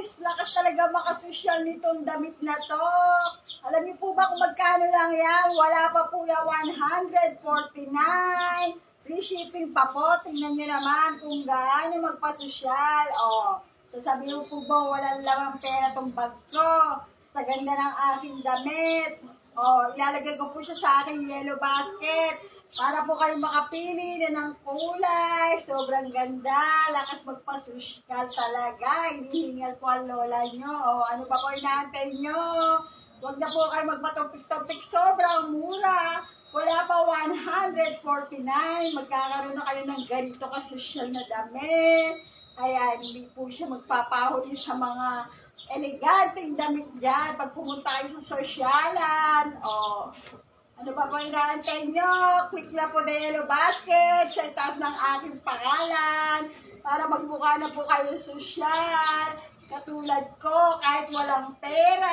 guys, lakas talaga makasosyal nitong damit na to. Alam niyo po ba kung magkano lang yan? Wala pa po yan, 149. Free shipping pa po. Tingnan niyo naman kung gaano magpasosyal. O, sasabihin mo po ba walang lamang pera tong bag ko? Sa ganda ng aking damit. O, ilalagay ko po siya sa aking yellow basket. Para po kayo makapili na ng kulay. Sobrang ganda. Lakas magpasusyal talaga. Hinihingal po ang lola nyo. O, ano pa po inaantay nyo? Huwag na po kayo magpatopik-topik. Sobrang mura. Wala pa 149. Magkakaroon na kayo ng ganito kasosyal na damit. Kaya hindi po siya magpapahuli sa mga eleganteng damit dyan. Pag pumunta kayo sa sosyalan, o, ano pa po inaantay nyo? Click na po na yellow basket sa itaas ng aking pangalan para magmukha na po kayo sosyal. Katulad ko, kahit walang pera,